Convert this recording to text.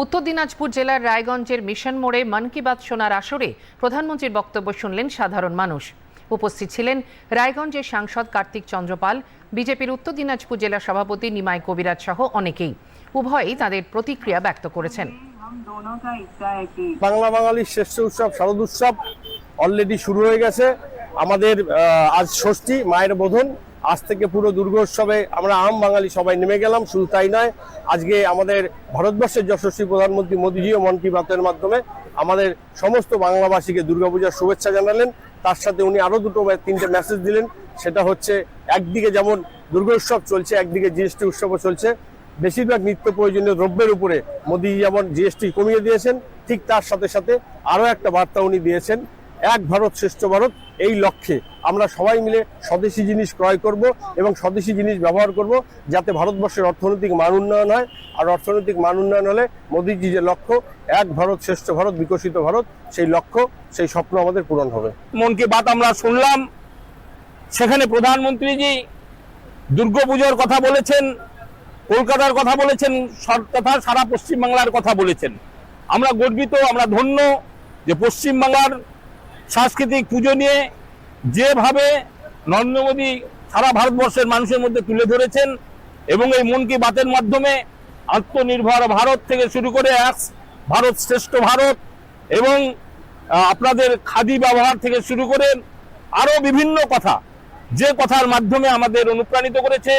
উত্তর দিনাজপুর জেলার রায়গঞ্জের মিশন মোড়ে মন কি বাত শোনার আসরে প্রধানমন্ত্রীর বক্তব্য শুনলেন সাধারণ মানুষ। উপস্থিত ছিলেন রায়গঞ্জের সাংসদ কার্তিক চন্দ্রপাল, বিজেপির উত্তর দিনাজপুর জেলা সভাপতি নিমাই কবিরাজ সহ অনেকেই। উভয়ই তাদের প্রতিক্রিয়া ব্যক্ত করেছেন। বাংলা বাঙালির শ্রেষ্ঠ উৎসব, শারদ উৎসব অলরেডি শুরু হয়ে গেছে। আমাদের আজ ষষ্ঠী, মায়ের বোধন। আজ থেকে পুরো দুর্গোৎসবে আমরা আম বাঙালি সবাই নেমে গেলাম, শুধু তাই নয়, আজকে আমাদের ভারতবর্ষের যশস্বী প্রধানমন্ত্রী মোদীজিও মন কি বাতের মাধ্যমে আমাদের সমস্ত বাংলাভাষীকে দুর্গাপূজার শুভেচ্ছা জানালেন। তার সাথে উনি আরও দুটো তিনটে মেসেজ দিলেন। সেটা হচ্ছে, একদিকে যেমন দুর্গোৎসব চলছে, একদিকে জিএসটি উৎসবও চলছে। বেশিরভাগ নিত্য প্রয়োজনীয় দ্রব্যের উপরে মোদী যেমন জিএসটি কমিয়ে দিয়েছেন, ঠিক তার সাথে সাথে আরও একটা বার্তা উনি দিয়েছেন, এক ভারত শ্রেষ্ঠ ভারত, এই লক্ষ্যে। আমরা সবাই মিলে স্বদেশি জিনিস ক্রয় করব এবং স্বদেশি জিনিস ব্যবহার করব যাতে ভারতবর্ষের অর্থনৈতিক মান উন্নয়ন হয়। আর অর্থনৈতিক মান উন্নয়ন হলে মোদীজি যে লক্ষ্য, এক ভারত শ্রেষ্ঠ ভারত, বিকশিত ভারত, সেই লক্ষ্য, সেই স্বপ্ন আমাদের পূরণ হবে। মন কি বাত আমরা শুনলাম। সেখানে প্রধানমন্ত্রীজি দুর্গাপুজোর কথা বলেছেন, কলকাতার কথা বলেছেন তথা সারা পশ্চিমবাংলার কথা বলেছেন। আমরা গর্বিত, আমরা ধন্য যে পশ্চিমবাংলার সাংস্কৃতিক পুজো নিয়ে যেভাবে নরেন্দ্র মোদী সারা ভারতবর্ষের মানুষের মধ্যে তুলে ধরেছেন এবং এই মন কি বাতের মাধ্যমে আত্মনির্ভর ভারত থেকে শুরু করে এক ভারত শ্রেষ্ঠ ভারত এবং আপনাদের খাদি ব্যবহার থেকে শুরু করে আরও বিভিন্ন কথা, যে কথার মাধ্যমে আমাদের অনুপ্রাণিত করেছে।